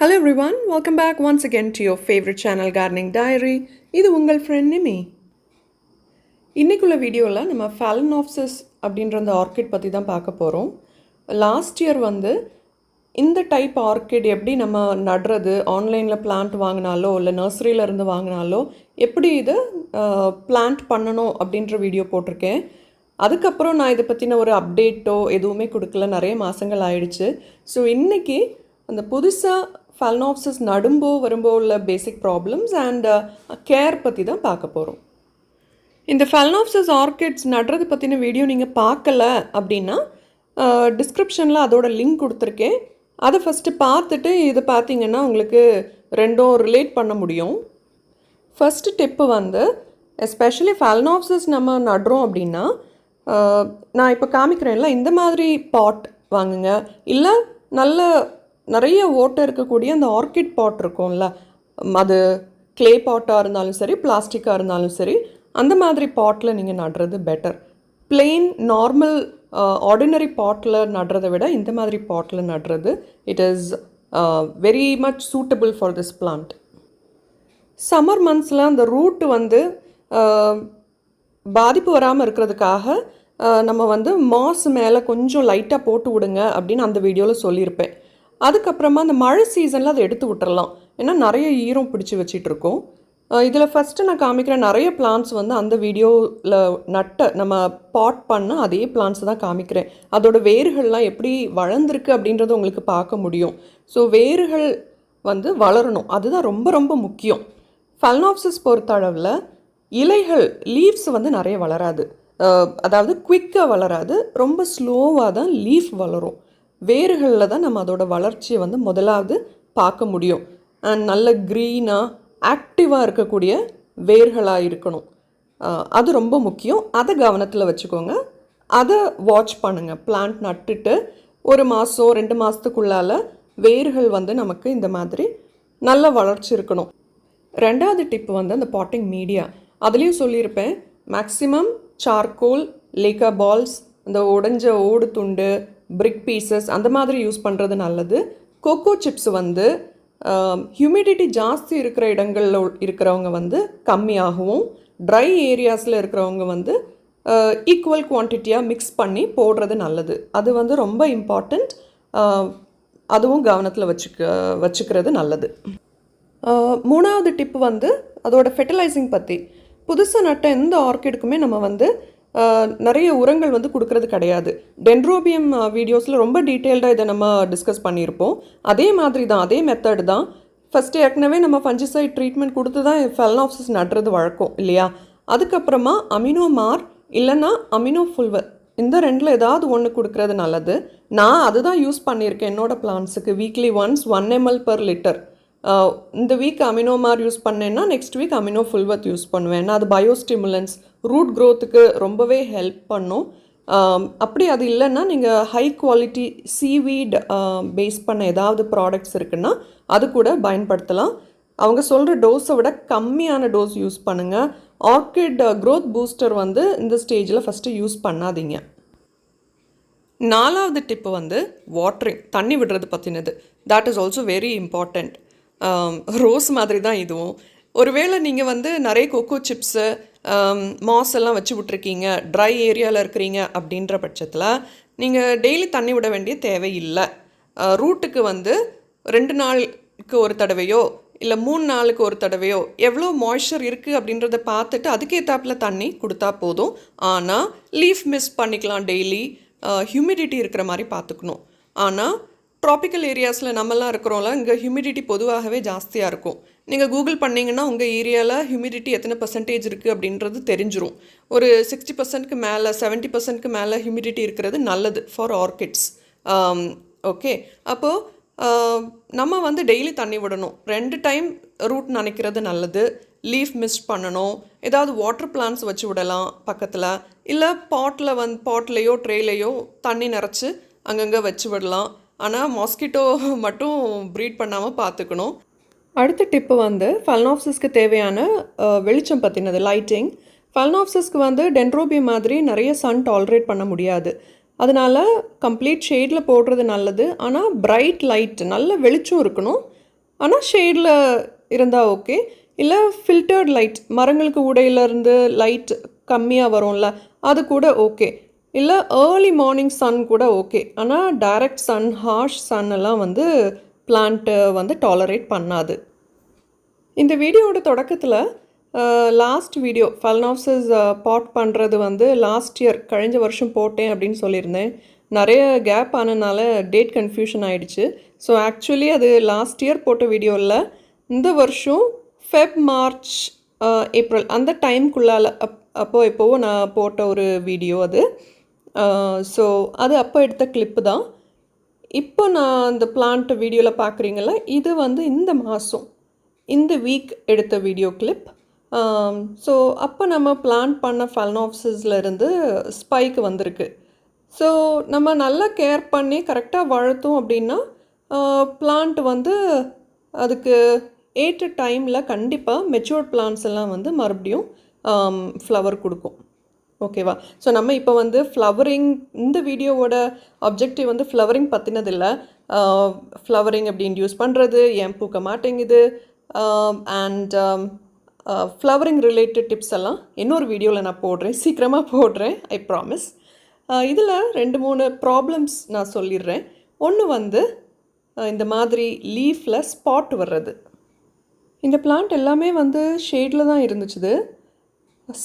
Hello everyone welcome back once again to your favourite channel gardening diary இது உங்கள் friend நிமி இன்றைக்குள்ள வீடியோவில் நம்ம ஃபேலனாப்சிஸ் அப்படின்ற அந்த ஆர்கிட் பற்றி தான் பார்க்க போகிறோம் லாஸ்ட் இயர் வந்து இந்த டைப் ஆர்கிட் எப்படி நம்ம நடுறது ஆன்லைனில் பிளான்ட் வாங்கினாலோ இல்லை நர்சரியில இருந்து வாங்கினாலோ எப்படி இது பிளான்ட் பண்ணணும் அப்படின்ற வீடியோ போட்டிருக்கேன். அதுக்கப்புறம் நான் இதை பற்றின ஒரு அப்டேட்டோ எதுவுமே கொடுக்கல. நிறைய மாதங்கள் ஆயிடுச்சு. ஸோ இன்னைக்கு அந்த புதுசாக ஃபல்னாப்சிஸ் நடும்போ வரும்போ உள்ள பேசிக் ப்ராப்ளம்ஸ் அண்ட் கேர் பற்றி தான் பார்க்க போகிறோம் இந்த ஃபல்னாப்சிஸ் ஆர்கிட்ஸ் நடுறது பற்றின வீடியோ நீங்கள் பார்க்கல அப்படின்னா uh, டிஸ்கிரிப்ஷனில் அதோட லிங்க் கொடுத்துருக்கேன். அதை ஃபஸ்ட்டு பார்த்துட்டு இது பார்த்தீங்கன்னா உங்களுக்கு ரெண்டும் ரிலேட் பண்ண முடியும். ஃபஸ்ட்டு டிப்பு வந்து எஸ்பெஷலி ஃபல்னாப்சிஸ் நம்ம நடுறோம் அப்படின்னா uh, நான் இப்போ காமிக்கிறேன்ல இந்த மாதிரி பாட் வாங்குங்க. இல்லை நல்ல நிறைய ஓட்டை இருக்கக்கூடிய அந்த ஆர்கிட் பாட் இருக்கும்ல. அது க்ளே பாட்டாக இருந்தாலும் சரி பிளாஸ்டிக்காக இருந்தாலும் சரி அந்த மாதிரி பாட்டில் நீங்கள் நடுறது better plain normal ordinary bottle நடுறதை விட இந்த மாதிரி பாட்டில் நடுறது it is very much suitable for this plant summer மந்த்ஸில் அந்த ரூட் வந்து பாதிப்பு வராமல் இருக்கிறதுக்காக நம்ம வந்து மாஸ் மேலே கொஞ்சம் லைட்டாக போட்டு விடுங்க அப்படின்னு அந்த வீடியோவில் சொல்லியிருப்பேன். அதுக்கப்புறமா அந்த மழை சீசனில் அதை எடுத்து விட்டுறலாம். ஏன்னா நிறைய ஈரம் பிடிச்சி வச்சிட்டு இருக்கோம் இதில் ஃபஸ்ட்டு நான் காமிக்கிற நிறைய பிளான்ஸ் வந்து அந்த வீடியோவில் நட்ட நம்ம பாட் பண்ண அதே பிளான்ஸ் தான் காமிக்கிறேன். அதோட வேர்கள்லாம் எப்படி வளர்ந்துருக்கு அப்படின்றத உங்களுக்கு பார்க்க முடியும். ஸோ வேர்கள் வந்து வளரணும். அதுதான் ரொம்ப ரொம்ப முக்கியம். ஃபல்னாப்சிஸ் பொறுத்த அளவில் இலைகள் லீவ்ஸ் வந்து நிறைய வளராது. அதாவது குயிக்காக வளராது. ரொம்ப ஸ்லோவாக தான் லீஃப் வளரும். வேர்களில் தான் நம்ம அதோட வளர்ச்சியை வந்து முதலாவது பார்க்க முடியும். அண்ட் நல்ல க்ரீனாக ஆக்டிவாக இருக்கக்கூடிய வேர்களாக இருக்கணும். அது ரொம்ப முக்கியம். அதை கவனத்தில் வச்சுக்கோங்க. அதை வாட்ச் பண்ணுங்கள் பிளான்ட் நட்டுட்டு ஒரு மாதம் ரெண்டு மாதத்துக்குள்ளால வேர்கள் வந்து நமக்கு இந்த மாதிரி நல்ல வளர்ச்சி இருக்கணும். ரெண்டாவது டிப் வந்து அந்த பாட்டிங் மீடியா அதுலேயும் சொல்லியிருப்பேன். மேக்ஸிமம் சார்கோல் லேக்கா பால்ஸ் இந்த உடைஞ்ச ஓடு துண்டு பிரிக் பீசஸ் அந்த மாதிரி யூஸ் பண்ணுறது நல்லது. கோகோ சிப்ஸ் வந்து ஹியூமிடிட்டி ஜாஸ்தி இருக்கிற இடங்களில் இருக்கிறவங்க வந்து கம்மியாகவும் ட்ரை ஏரியாஸில் இருக்கிறவங்க வந்து ஈக்குவல் குவான்டிட்டியாக மிக்ஸ் பண்ணி போடுறது நல்லது. அது வந்து ரொம்ப இம்பார்ட்டண்ட் அதுவும் கவனத்தில் வச்சுக்க வச்சுக்கிறது நல்லது. மூணாவது டிப் வந்து அதோட ஃபெர்டிலைசிங் பற்றி புதுசாக நட்ட எந்த ஆர்கிடுக்குமே நம்ம வந்து நிறைய உரங்கள் வந்து கொடுக்கறது கிடையாது. டென்ட்ரோபியம் வீடியோஸில் ரொம்ப டீட்டெயில்டாக இதை நம்ம டிஸ்கஸ் பண்ணியிருப்போம். அதே மாதிரி தான் அதே மெத்தட் தான். ஃபஸ்ட்டு ஏற்கனவே நம்ம ஃபஞ்சிசைட் ட்ரீட்மெண்ட் கொடுத்து தான் ஃபெல்னாப்சிஸ் நடுறது வழக்கம் இல்லையா? அதுக்கப்புறமா அமினோ மார் இல்லைன்னா அமினோ ஃபுல்வர் இந்த ரெண்டில் ஏதாவது ஒன்று கொடுக்கறது நல்லது. நான் அதுதான் யூஸ் பண்ணியிருக்கேன் என்னோடய பிளான்ஸுக்கு weekly once one ML per litre இந்த வீக் அமினோமார் யூஸ் பண்ணேன்னா நெக்ஸ்ட் வீக் அமினோ ஃபுல்வத் யூஸ் பண்ணுவேன். ஏன்னா அது பயோஸ்டிமுலன்ஸ் ரூட் க்ரோத்துக்கு ரொம்பவே ஹெல்ப் பண்ணும். அப்படி அது இல்லைன்னா நீங்கள் ஹை குவாலிட்டி சீவீட் பேஸ் பண்ண ஏதாவது ப்ராடக்ட்ஸ் இருக்குன்னா அது கூட பயன்படுத்தலாம். அவங்க சொல்கிற டோஸை விட கம்மியான டோஸ் யூஸ் பண்ணுங்கள் ஆர்கிட் க்ரோத் பூஸ்டர் வந்து இந்த ஸ்டேஜில் ஃபஸ்ட்டு யூஸ் பண்ணாதீங்க. நாலாவது டிப்பு வந்து வாட்டரிங் தண்ணி விடுறது பற்றினது that is also very important rose மாதிரி தான் இதுவும். ஒருவேளை நீங்கள் வந்து நிறைய கொக்கோ சிப்ஸு மாஸ் எல்லாம் வச்சு விட்ருக்கீங்க ட்ரை ஏரியாவில் இருக்கிறீங்க அப்படின்ற பட்சத்தில் நீங்கள் டெய்லி தண்ணி விட வேண்டிய தேவையில்லை. ரூட்டுக்கு வந்து ரெண்டு நாளுக்கு ஒரு தடவையோ இல்லை மூணு நாளுக்கு ஒரு தடவையோ எவ்வளோ மாய்ஸ்சர் இருக்குது அப்படின்றத பார்த்துட்டு அதுக்கேற்றாப்பில் தண்ணி கொடுத்தா போதும். ஆனால் லீஃப் மிஸ் பண்ணிக்கலாம் டெய்லி ஹியூமிடிட்டி இருக்கிற மாதிரி பார்த்துக்கணும். ஆனால் ட்ராபிக்கல் ஏரியாஸில் நம்மலாம் இருக்கிறோம்ல இங்கே ஹியூமிடிட்டி பொதுவாகவே ஜாஸ்தியாக இருக்கும். நீங்கள் கூகுள் பண்ணிங்கன்னா உங்கள் ஏரியாவில் ஹியூமிடிட்டி எத்தனை பர்சன்டேஜ் இருக்குது அப்படின்றது தெரிஞ்சிடும் ஒரு சிக்ஸ்டி பர்சன்ட்க்கு மேலே செவன்ட்டி பர்சன்ட்க்கு மேலே ஹியூமிடிட்டி இருக்கிறது நல்லது ஃபார் ஆர்கிட்ஸ் ஓகே அப்போது நம்ம வந்து டெய்லி தண்ணி விடணும். ரெண்டு டைம் ரூட் நினைக்கிறது நல்லது. லீஃப் மிஸ்ட் பண்ணணும். ஏதாவது வாட்டர் பிளான்ஸ் வச்சு விடலாம் பக்கத்தில். இல்லை பாட்டில் வந் பாட்லேயோ ட்ரேலேயோ தண்ணி நிறச்சி அங்கங்கே வச்சு விடலாம். ஆனால் மாஸ்கிட்டோ மட்டும் ப்ரீட் பண்ணாமல் பார்த்துக்கணும் அடுத்த டிப்பு வந்து ஃபல்னாப்சிஸ்க்கு தேவையான வெளிச்சம் பற்றினது லைட்டிங் ஃபல்னாப்சிஸ்க்கு வந்து டென்ட்ரோபி மாதிரி நிறைய சன் டாலரேட் பண்ண முடியாது. அதனால் கம்ப்ளீட் ஷேடில் போடுறது நல்லது. ஆனால் பிரைட் லைட் நல்ல வெளிச்சம் இருக்கணும். ஆனால் ஷேடில் இருந்தால் ஓகே இல்லை ஃபில்டர்ட் லைட் மரங்களுக்கு உடையிலேருந்து லைட் கம்மியாக வரும்ல அது கூட ஓகே இல்லை ஏர்லி மார்னிங் சன் கூட ஓகே ஆனால் டைரக்ட் சன் ஹார்ஷ் சன் எல்லாம் வந்து பிளான்ட்டு வந்து டாலரேட் பண்ணாது. இந்த வீடியோவோட தொடக்கத்தில் லாஸ்ட் வீடியோ ஃபல்னாப்சஸ் பாட் பண்ணுறது வந்து லாஸ்ட் இயர் கழிஞ்ச வருஷம் போட்டேன் அப்படின்னு சொல்லியிருந்தேன். நிறைய கேப் ஆனதுனால டேட் கன்ஃபியூஷன் ஆகிடுச்சு ஸோ ஆக்சுவலி அது லாஸ்ட் இயர் போட்ட வீடியோவில் இந்த வருஷம் ஃபெப் மார்ச் ஏப்ரல் அந்த டைம்குள்ளால் அப் அப்போது எப்போவோ நான் போட்ட ஒரு வீடியோ அது. ஸோ அது அப்போ எடுத்த கிளிப்பு தான். இப்போ நான் அந்த பிளான்ட் வீடியோவில் பார்க்குறீங்களா இது வந்து இந்த மாதம் இந்த வீக் எடுத்த வீடியோ கிளிப் ஸோ அப்போ நம்ம பிளான் பண்ண ஃபல்னாப்ஸில் இருந்து ஸ்பைக் வந்திருக்கு. ஸோ நம்ம நல்லா கேர் பண்ணி கரெக்டாக வளர்த்தோம் அப்படின்னா பிளான்ட் வந்து அதுக்கு ஏற்ற டைமில் கண்டிப்பாக மெச்சூர்ட் பிளான்ஸ் எல்லாம் வந்து மறுபடியும் ஃப்ளவர் கொடுக்கும். ஓகேவா ஸோ நம்ம இப்போ வந்து ஃப்ளவரிங் இந்த வீடியோவோட அப்ஜெக்டிவ் வந்து ஃப்ளவரிங் பற்றினதில்லை ஃப்ளவரிங் எப்படி இன்டியூஸ் பண்ணுறது ஏன் பூக்க மாட்டேங்குது அண்ட் ஃப்ளவரிங் ரிலேட்டட் டிப்ஸ் எல்லாம் இன்னொரு வீடியோவில் நான் போடுறேன். சீக்கிரமாக போடுறேன் ஐ ப்ராமிஸ் இதில் ரெண்டு மூணு ப்ராப்ளம்ஸ் நான் சொல்லிடுறேன். ஒன்று வந்து இந்த மாதிரி லீஃபில் ஸ்பாட் வர்றது. இந்த பிளான்ட் எல்லாமே வந்து ஷேடில் தான் இருந்துச்சுது.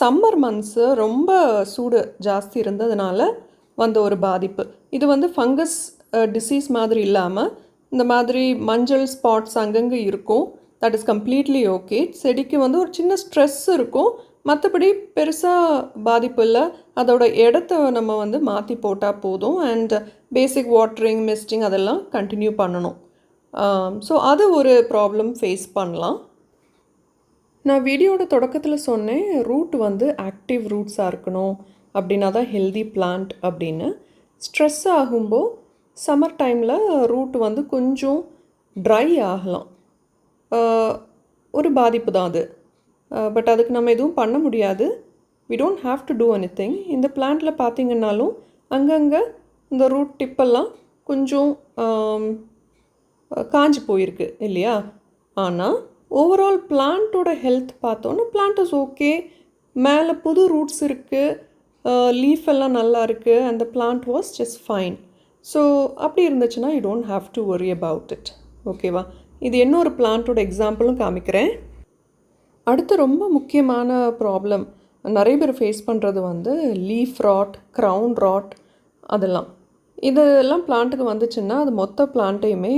சம்மர் மந்த்ஸு ரொம்ப சூடு ஜாஸ்தி இருந்ததுனால வந்த ஒரு பாதிப்பு. இது வந்து ஃபங்கஸ் டிசீஸ் மாதிரி இல்லாமல் இந்த மாதிரி மஞ்சள் ஸ்பாட்ஸ் அங்கங்கே இருக்கும். தட் இஸ் கம்ப்ளீட்லி ஓகே செடிக்கு வந்து ஒரு சின்ன ஸ்ட்ரெஸ் இருக்கும். மற்றபடி பெருசாக பாதிப்பு இல்லை. அதோட இடத்த நம்ம வந்து மாற்றி போட்டால் போதும். அண்ட் பேசிக் வாட்டரிங் மிஸ்டிங் அதெல்லாம் கண்டினியூ பண்ணணும். ஸோ அது ஒரு ப்ராப்ளம் ஃபேஸ் பண்ணலாம். நான் வீடியோட தொடக்கத்தில் சொன்னேன் ரூட் வந்து ஆக்டிவ் ரூட்ஸாக இருக்கணும் அப்படின்னா தான் ஹெல்தி பிளான்ட் அப்படின்னு. ஸ்ட்ரெஸ் ஆகும்போது சம்மர் டைமில் ரூட் வந்து கொஞ்சம் ட்ரை ஆகலாம். ஒரு பாதிப்பு தான் அது. பட் அதுக்கு நம்ம எதுவும் பண்ண முடியாது. We don't have to do anything இந்த பிளான்ட்டில் பார்த்தீங்கன்னாலும் அங்கங்கே இந்த ரூட் டிப்பெல்லாம் கொஞ்சம் காஞ்சி காஞ்சு போயிருக்கு இல்லையா? ஆனால் ஓவரால் பிளான்ட்டோட ஹெல்த் பார்த்தோன்னா பிளான்ட் இஸ் ஓகே மேலே புது ரூட்ஸ் இருக்குது லீஃப் எல்லாம் நல்லா இருக்குது அந்த plant was just fine so அப்படி இருந்துச்சுன்னா you don't have to worry about it ஓகேவா இது இன்னொரு பிளான்ட்டோட எக்ஸாம்பிளும் காமிக்கிறேன். அடுத்து ரொம்ப முக்கியமான ப்ராப்ளம் நிறைய பேர் ஃபேஸ் பண்ணுறது வந்து லீஃப் ராட் க்ரௌன் ராட் அதெல்லாம். இதெல்லாம் பிளான்ட்டுக்கு வந்துச்சுன்னா அது மொத்த பிளான்ட்டையுமே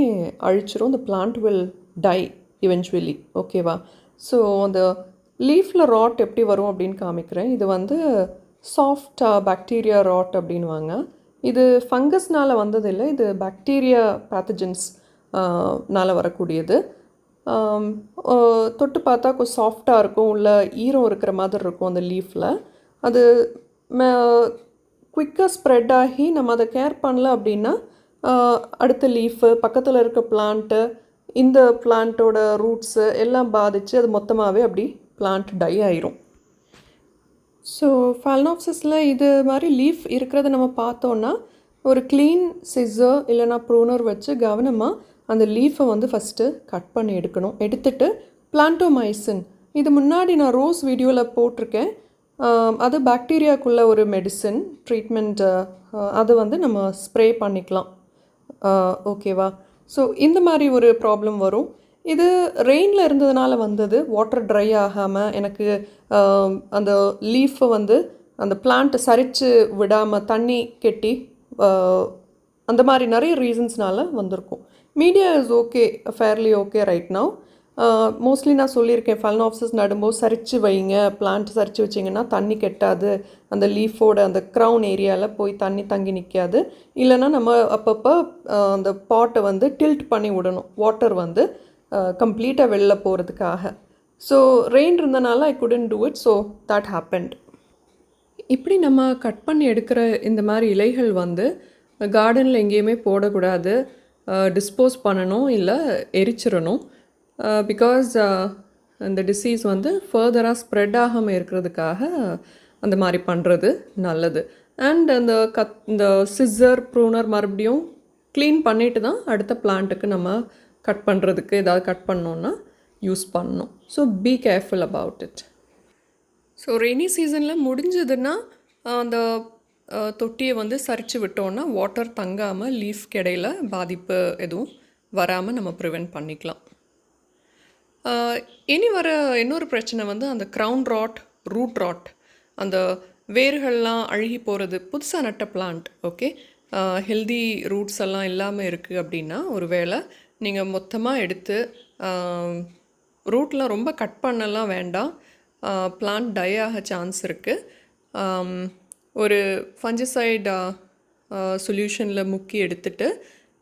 அழிச்சிரும். இந்த பிளான்ட் வில் டை இவென்ச்சுவலி ஓகேவா ஸோ அந்த லீஃபில் ராட் எப்படி வரும் அப்படின்னு காமிக்கிறேன். இது வந்து சாஃப்ட் பாக்டீரியா uh, ராட் அப்படின்வாங்க இது ஃபங்கஸ்னால் வந்ததில்லை. இது பாக்டீரியா பேத்தஜன்ஸ்னால் uh, வரக்கூடியது. Um, uh, தொட்டு பார்த்தா கொஞ்சம் சாஃப்டாக இருக்கும். உள்ள ஈரம் இருக்கிற மாதிரி இருக்கும் அந்த லீஃபில் அது குயிக்காக ஸ்ப்ரெட் ஆகி நம்ம அதை கேர் பண்ணல அப்படின்னா அடுத்த லீஃபு பக்கத்தில் இருக்க பிளான்ட்டு இந்த பிளான்ட்டோட ரூட்ஸு எல்லாம் பாதித்து அது மொத்தமாகவே அப்படி பிளான்ட் டை ஆயிரும். ஸோ ஃபால்னாப்சஸில் இது மாதிரி லீஃப் இருக்கிறத நம்ம பார்த்தோன்னா ஒரு க்ளீன் சிஸ்ஸர் இல்லைனா ப்ரூனர் வச்சு கவனமாக அந்த லீஃபை வந்து ஃபஸ்ட்டு கட் பண்ணி எடுக்கணும். எடுத்துட்டு பிளான்டோமைசின் இது முன்னாடி நான் ரோஸ் வீடியோவில் போட்டிருக்கேன். அது பாக்டீரியாக்குள்ள ஒரு மெடிசின் ட்ரீட்மெண்ட் அது வந்து நம்ம ஸ்ப்ரே பண்ணிக்கலாம். ஓகேவா ஸோ இந்த மாதிரி ஒரு ப்ராப்ளம் வரும். இது ரெயினில் இருந்ததுனால வந்தது. வாட்டர் ட்ரை ஆகாமல் எனக்கு அந்த லீஃபை வந்து அந்த பிளான்ட்டை சரித்து விடாமல் தண்ணி கெட்டி அந்த மாதிரி நிறைய ரீசன்ஸ்னால வந்திருக்கும். Media is okay fairly okay right now mostly நான் சொல்லியிருக்கேன் ஃபல்னாப்சஸ் நடும்போது சரித்து வைங்க பிளான்ட் சரித்து வச்சிங்கன்னா தண்ணி கெட்டாது. அந்த லீஃபோட அந்த க்ரௌன் ஏரியாவில் போய் தண்ணி தங்கி நிற்காது இல்லைன்னா நம்ம அப்பப்போ அந்த பாட்டை வந்து டில்ட் பண்ணி விடணும் வாட்டர் வந்து கம்ப்ளீட்டாக வெளில போகிறதுக்காக ஸோ ரெயின் இருந்தனால I couldn't do it so that happened இப்படி நம்ம கட் பண்ணி எடுக்கிற இந்த மாதிரி இலைகள் வந்து கார்டனில் எங்கேயுமே போடக்கூடாது. டிஸ்போஸ் பண்ணணும் இல்லை எரிச்சிடணும். Uh, பிகாஸ் uh, அந்த டிசீஸ் வந்து ஃபர்தராக ஸ்ப்ரெட் ஆகாமல் இருக்கிறதுக்காக அந்த மாதிரி பண்ணுறது நல்லது. அண்ட் அந்த கத் இந்த சிஸ்ஸர் ப்ரூனர் மறுபடியும் க்ளீன் பண்ணிட்டு தான் அடுத்த பிளான்ட்டுக்கு நம்ம கட் பண்ணுறதுக்கு ஏதாவது கட் பண்ணோன்னா யூஸ் பண்ணணும். So be careful about it so rainy சீசனில் முடிஞ்சதுன்னா uh, அந்த தொட்டியை வந்து சரித்து விட்டோன்னா வாட்டர் தங்காமல் லீஃப் இடையில பாதிப்பு எதுவும் வராமல் நம்ம ப்ரிவெண்ட் பண்ணிக்கலாம். இனி வர இன்னொரு பிரச்சனை வந்து அந்த க்ரௌன் ராட் ரூட் ராட் அந்த வேர்கள்லாம் அழுகி போகிறது புதுசாக நட்ட பிளான்ட் ஓகே ஹெல்தி ரூட்ஸ் எல்லாம் இல்லாமல் இருக்குது அப்படின்னா ஒரு வேளை நீங்கள் மொத்தமாக எடுத்து ரூட்லாம் ரொம்ப கட் பண்ணலாம் வேண்டாம். பிளான்ட் டை ஆக சான்ஸ் இருக்குது ஒரு ஃபஞ்சசைட் சொல்யூஷனில் முக்கி எடுத்துகிட்டு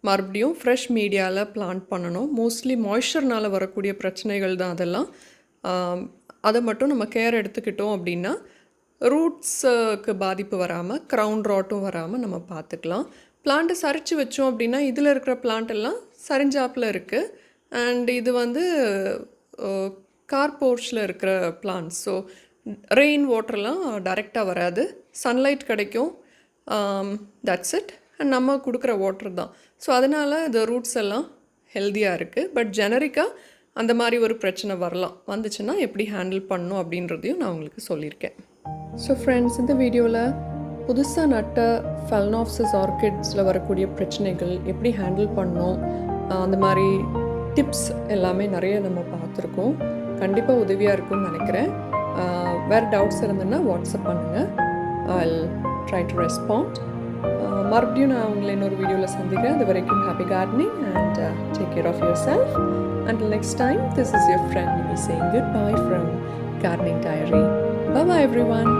மறுபடியும் ஃப்ரெஷ் மீடியாவில் பிளான்ட் பண்ணணும். மோஸ்ட்லி மாய்ஸ்சர்னால் வரக்கூடிய பிரச்சனைகள் தான் அதெல்லாம். அதை மட்டும் நம்ம கேர் எடுத்துக்கிட்டோம் அப்படின்னா ரூட்ஸுக்கு பாதிப்பு வராமல் க்ரௌண்ட் ராட்டும் வராமல் நம்ம பார்த்துக்கலாம். பிளான்ட்டை சரித்து வச்சோம் அப்படின்னா இதில் இருக்கிற பிளான்ட் எல்லாம் சரிஞ்சாப்பில் இருக்குது அண்ட் இது வந்து கார் போர்ச்சில் இருக்கிற பிளான்ட்ஸ் ஸோ ரெயின் வாட்டர்லாம் டைரெக்டாக வராது. சன்லைட் கிடைக்கும். தட்ஸ் இட் அண்ட் நம்ம கொடுக்குற வாட்டர் தான். ஸோ அதனால் இந்த ரூட்ஸ் எல்லாம் ஹெல்த்தியாக இருக்குது பட் ஜெனரிக்காக அந்த மாதிரி ஒரு பிரச்சனை வரலாம். வந்துச்சுன்னா எப்படி ஹேண்டில் பண்ணும் அப்படின்றதையும் நான் உங்களுக்கு சொல்லியிருக்கேன். ஸோ ஃப்ரெண்ட்ஸ் இந்த வீடியோவில் புதுசாக நட்ட ஃபெல்னாப்சஸ் ஆர்கிட்ஸில் வரக்கூடிய பிரச்சனைகள் எப்படி ஹேண்டில் பண்ணும் அந்த மாதிரி டிப்ஸ் எல்லாமே நிறைய நம்ம பார்த்துருக்கோம். கண்டிப்பாக உதவியாக இருக்கும்னு நினைக்கிறேன். வேறு டவுட்ஸ் இருந்ததுன்னா வாட்ஸ்அப் பண்ணுங்கள் I try to respond Uh, மறுபடியும் நான் உங்களை இன்னொரு வீடியோவில் சந்திக்கிறேன். அது வரைக்கும் happy gardening and take care of yourself and next time this is your friend me saying goodbye from gardening diary. Bye everyone